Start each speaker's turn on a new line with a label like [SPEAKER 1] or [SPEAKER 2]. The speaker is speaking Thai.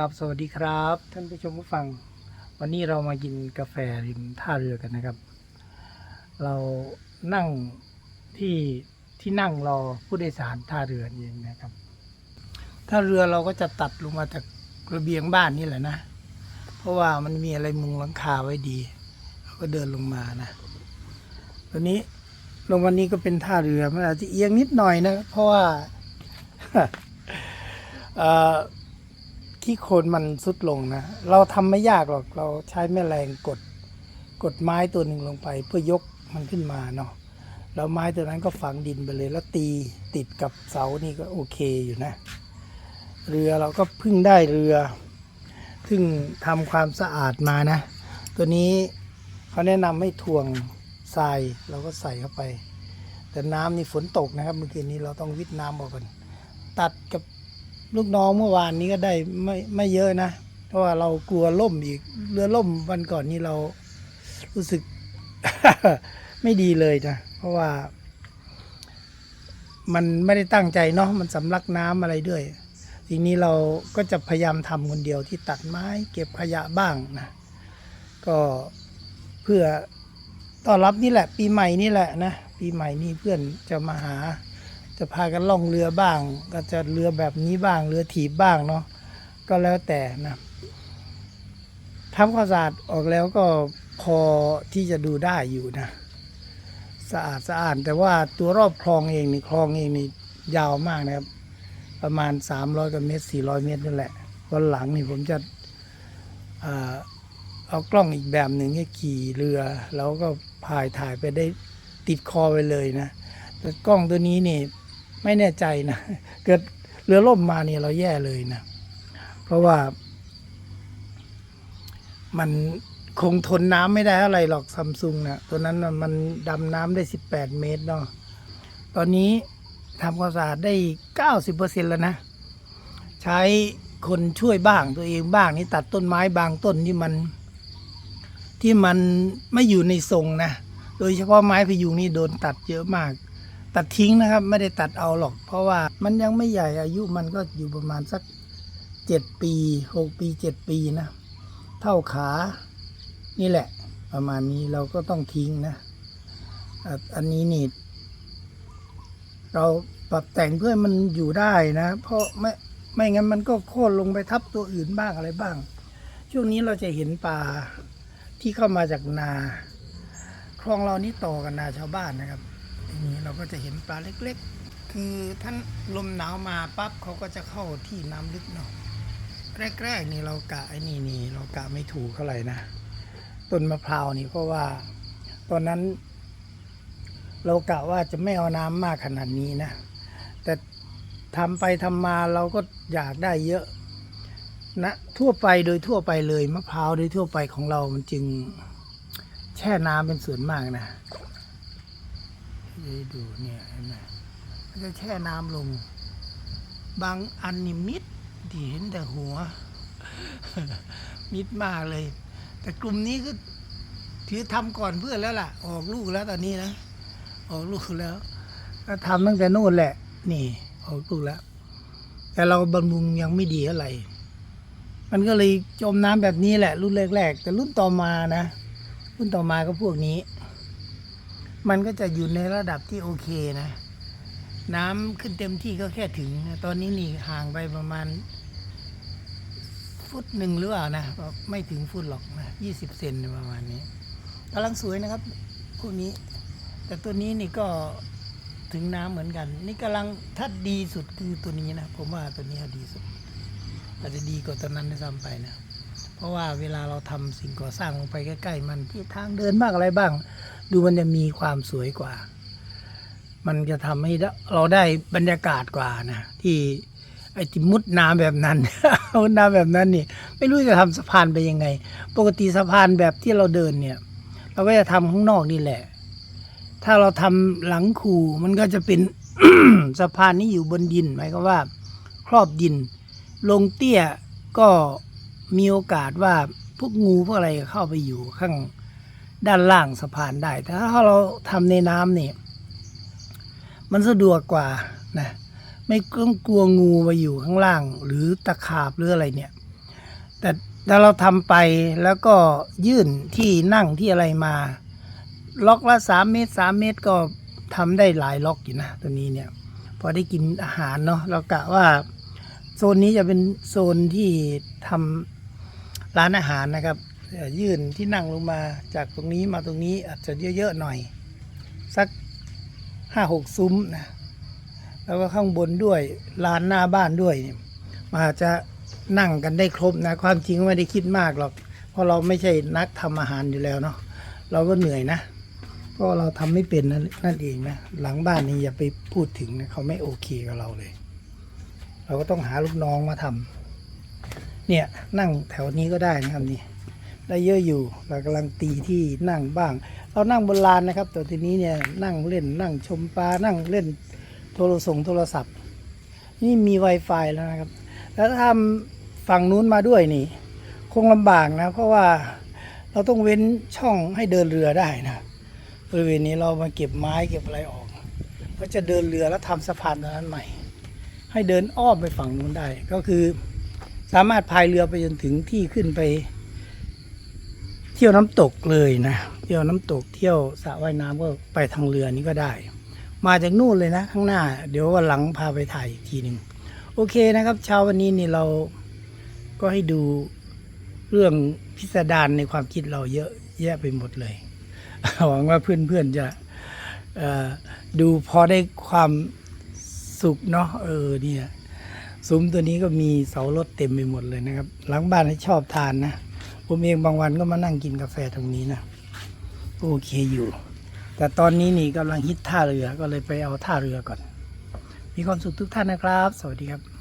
[SPEAKER 1] ครับสวัสดีครับ ท่านผู้ชมผู้ฟัง วันนี้เรามากินกาแฟริมท่าเรือกันนะครับ เรานั่งที่ที่นั่งรอผู้โดยสารท่าเรือเองนะครับท่าเรือเราก็จะตัดลงมาจากระเบียงบ้านนี่แหละนะ เพราะว่ามันมีอะไรมุงหลังคาไว้ดีเราก็เดินลงมานะตัวนี้ลงวันนี้ก็เป็นท่าเรือมันอาจจะเอียงนิดหน่อยนะ เพราะว่า เอ่อขี้โคนมันสุดลงนะ เราทำไม่ยากหรอกเราใช้แม่แรงกดกดไม้ตัวหนึ่งลงไป เพื่อยกมันขึ้นมาเนาะแล้วไม้ตัวนั้นก็ฝังดินไปเลย แล้วตีติดกับเสานี่ก็โอเคอยู่นะ เรือเราก็พิ่งได้เรือ ซึ่งทำความสะอาดมานะ ตัวนี้เขาแนะนำให้ถ่วงทรายเราก็ใส่เข้าไป แต่น้ำนี่ฝนตกนะครับเมื่อคืนนี้เราต้องวิทน้ำออกก่อนตัดกับ ลูกน้องเมื่อวานนี้ก็ได้ไม่ไม่เยอะนะ เพราะว่าเรากลัวล่มอีก เรือล่มวันก่อนนี้เรารู้สึก ไม่ดีเลยนะ เพราะว่า มันไม่ได้ตั้งใจเนาะมันสำลักน้ำอะไรด้วยทีนี้เราก็จะพยายามทำคนเดียวที่ตัดไม้เก็บขยะบ้างนะ ก็เพื่อต้อนรับนี่แหละ ปีใหม่นี่แหละนะ ปีใหม่นี่เพื่อนจะมาหา จะพากันล่องเรือบ้าง ก็จะเรือแบบนี้บ้าง เรือถีบบ้างเนาะก็แล้วแต่นะทำความสะอาดออกแล้วก็พอที่จะดูได้อยู่นะ สะอาดสะอาดแต่ว่าตัวรอบคลองเองนี่คลองเองนี่ยาวมากนะครับ ประมาณ 300กว่าเมตร 400 เมตรนั่นแหละวันหลังนี่ผมจะเอากล้องอีกแบบหนึ่งให้ขี่เรือ แล้วก็พายถ่ายไปได้ติดคอไปเลยนะแต่กล้องตัวนี้นี่ ไม่แน่ใจนะ เกิดเรือล่มมาเนี่ยเราแย่เลยนะ เพราะว่ามันคงทนน้ำไม่ได้อะไรหรอกซัมซุงนะตัวนั้นมันดำน้ำได้ 18 เมตรเนาะตอนนี้ทำความสะอาดได้ 90%แล้วนะ ใช้คนช่วยบ้างตัวเองบ้างนี่ตัดต้นไม้บางต้นที่มัน ที่มันไม่อยู่ในทรงนะ โดยเฉพาะไม้พยุงนี่โดนตัดเยอะมาก ตัดทิ้งนะครับ ไม่ได้ตัดเอาหรอก เพราะว่ามันยังไม่ใหญ่อายุมันก็อยู่ประมาณสักเจ็ดปีหกปีเจ็ดปีนะ เท่าขา นี่แหละ ประมาณนี้เราก็ต้องทิ้งนะอันนี้นี่เราปรับแต่งเพื่อมันอยู่ได้นะ เพราะไม่ไม่งั้นมันก็โค่นลงไปทับตัวอื่นบ้างอะไรบ้าง ช่วงนี้เราจะเห็นปลาที่เข้ามาจากนา คลองเรานี่ต่อกันนาชาวบ้านนะครับ นี้เราก็จะเห็นปลาเล็กๆ คือท่านลมหนาวมาปั๊บเขาก็จะเข้าที่น้ำลึกเนาะแรกๆนี่เรากะไอ้นี่นี่เรากะไม่ถูกเท่าไหร่นะต้นมะพร้าวนี่เพราะว่า ตอนนั้น เรากะว่าจะไม่เอาน้ำมากขนาดนี้นะ แต่ทำไปทำมาเราก็อยากได้เยอะนะทั่วไปโดยทั่วไปเลยมะพร้าวโดยทั่วไปของเรามันจึงแช่น้ำเป็นส่วนมากนะ ดูเนี่ยเห็นไหมมันจะแช่น้ำลง บางอันนี่มิดที่เห็นแต่หัว มิดมากเลย แต่กลุ่มนี้ก็ถือทำก่อนเพื่อนแล้วล่ะ ออกลูกแล้วตอนนี้นะ ออกลูกแล้วก็ทำตั้งแต่นู่นแหละ นี่ออกลูกแล้ว แต่เราบำรุงยังไม่ดีเท่าไหร่มันก็เลยจมน้ำแบบนี้แหละ รุ่นแรกๆ แต่รุ่นต่อมานะ รุ่นต่อมาก็พวกนี้ มันก็จะอยู่ในระดับที่โอเคนะ น้ำขึ้นเต็มที่ก็แค่ถึงนะตอนนี้นี่ห่างไปประมาณ ฟุตหนึ่งหรือเปล่านะ ไม่ถึงฟุตหรอกนะยี่สิบเซนประมาณนี้กำลังสวยนะครับพวกนี้ แต่ตัวนี้นี่ก็ถึงน้ำเหมือนกัน นี่กำลังถ้าดีสุดคือตัวนี้นะผมว่าตัวนี้ดีสุดอาจจะดีกว่าตัวนั้นด้วยซ้ำไปนะ เพราะว่าเวลาเราทำสิ่งก่อสร้างลงไปใกล้ๆมันที่ทางเดินบ้างอะไรบ้าง ดูมันจะมีความสวยกว่า มันจะทำให้เราได้บรรยากาศกว่านะที่ไอ้ที่มุดน้ำแบบนั้นเอาน้ำแบบนั้นนี่ ไม่รู้จะทำสะพานไปยังไง ปกติสะพานแบบที่เราเดินเนี่ย เราก็จะทำข้างนอกนี่แหละ ถ้าเราทำหลังคูมันก็จะเป็นสะพานนี้อยู่บนดินหมายความว่า ครอบดิน ลงเตี้ยก็มีโอกาสว่าพวกงูพวกอะไรเข้าไปอยู่ข้าง ด้านล่างสะพานได้ แต่ถ้าเราทำในน้ำเนี่ มันสะดวกกว่านะไม่ต้องกลัวงูมาอยู่ข้างล่าง หรือตะขาบหรืออะไรเนี่ย แต่ถ้าเราทำไปแล้วก็ยื่นที่นั่งที่อะไรมา ล็อกละสามเมตรสามเมตรก็ทำได้หลายล็อกอยู่นะตัวนี้เนี่ย พอได้กินอาหารเนาะเรากะว่าโซนนี้จะเป็นโซนที่ทำร้านอาหารนะครับ ยื่นที่นั่งลงมาจากตรงนี้มาตรงนี้อาจจะเยอะๆหน่อย สักห้าหกซุ้มนะแล้วก็ข้างบนด้วยลานหน้าบ้านด้วยมาจะนั่งกันได้ครบนะ ความจริงไม่ได้คิดมากหรอก เพราะเราไม่ใช่นักทำอาหารอยู่แล้วเนาะเราก็เหนื่อยนะเพราะเราทำไม่เป็นนั่นนั่นเองนะหลังบ้านนี่อย่าไปพูดถึงนะเขาไม่โอเคกับเราเลย เราก็ต้องหาลูกน้องมาทำเนี่ยนั่งแถวนี้ก็ได้นะครับนี่ ได้เยอะอยู่ เรากำลังตีที่นั่งบ้าง เรานั่งบนลานนะครับ แต่ทีนี้เนี่ยนั่งเล่นนั่งชมปลานั่งเล่นโทรส่งโทรศัพท์ นี่มี Wi-Fi แล้วนะครับ แล้วถ้าทำฝั่งนู้นมาด้วยนี่ คงลำบากนะ เพราะว่าเราต้องเว้นช่องให้เดินเรือได้นะบริเวณนี้เรามาเก็บไม้เก็บอะไรออกก็จะเดินเรือแล้วทำสะพานตรงนั้นใหม่ ให้เดินอ้อมไปฝั่งนู้นได้ ก็คือสามารถพายเรือไปจนถึงที่ขึ้นไป เที่ยวน้ำตกเลยนะเที่ยวน้ำตกเที่ยวสระว่ายน้ำก็ไปทางเรือนี้ก็ได้ มาจากนู่นเลยนะ ข้างหน้า เดี๋ยววันหลังพาไปถ่ายอีกทีหนึ่งโอเคนะครับ เช้าวันนี้นี่เราก็ให้ดูเรื่องพิสดารในความคิดเราเยอะแยะไปหมดเลยหวังว่าเพื่อนๆจะดูพอได้ความสุขเนาะเออเนี่ยซุ้มตัวนี้ก็มีเสารถเต็มไปหมดเลยนะครับ หลังบ้านให้ชอบทานนะ ผมเองบางวันก็มานั่งกินกาแฟตรงนี้นะ โอเคอยู่ แต่ตอนนี้นี่กำลังฮิตท่าเรือก็เลยไปเอาท่าเรือก่อน มีความสุขทุกท่านนะครับ สวัสดีครับ